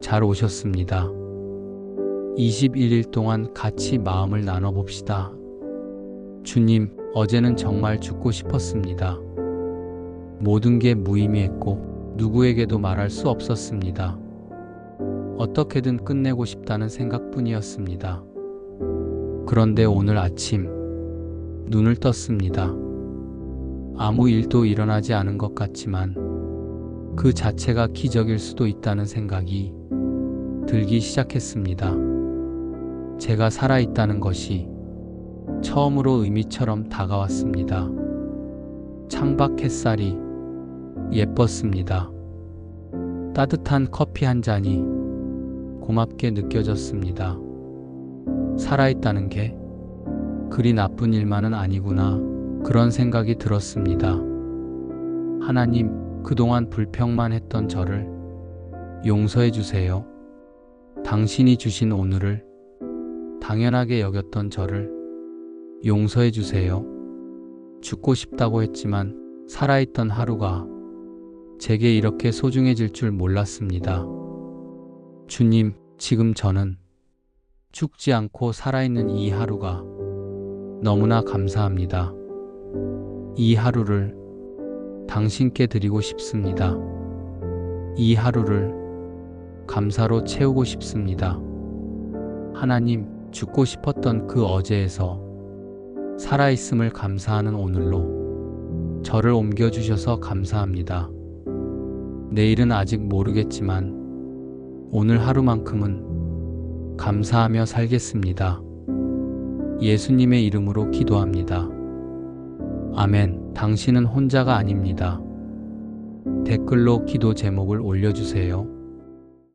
잘 오셨습니다. 21일 동안 같이 마음을 나눠봅시다. 주님, 어제는 정말 죽고 싶었습니다. 모든 게 무의미했고 누구에게도 말할 수 없었습니다. 어떻게든 끝내고 싶다는 생각뿐이었습니다. 그런데 오늘 아침 눈을 떴습니다. 아무 일도 일어나지 않은 것 같지만 그 자체가 기적일 수도 있다는 생각이 들기 시작했습니다. 제가 살아있다는 것이 처음으로 의미처럼 다가왔습니다. 창밖 햇살이 예뻤습니다. 따뜻한 커피 한 잔이 고맙게 느껴졌습니다. 살아있다는 게 그리 나쁜 일만은 아니구나 그런 생각이 들었습니다. 하나님, 그동안 불평만 했던 저를 용서해 주세요. 당신이 주신 오늘을 당연하게 여겼던 저를 용서해 주세요. 죽고 싶다고 했지만 살아있던 하루가 제게 이렇게 소중해질 줄 몰랐습니다. 주님, 지금 저는 죽지 않고 살아있는 이 하루가 너무나 감사합니다. 이 하루를 당신께 드리고 싶습니다. 이 하루를 감사로 채우고 싶습니다. 하나님, 죽고 싶었던 그 어제에서 살아있음을 감사하는 오늘로 저를 옮겨주셔서 감사합니다. 내일은 아직 모르겠지만 오늘 하루만큼은 감사하며 살겠습니다. 예수님의 이름으로 기도합니다. 아멘. 당신은 혼자가 아닙니다. 댓글로 기도 제목을 올려주세요.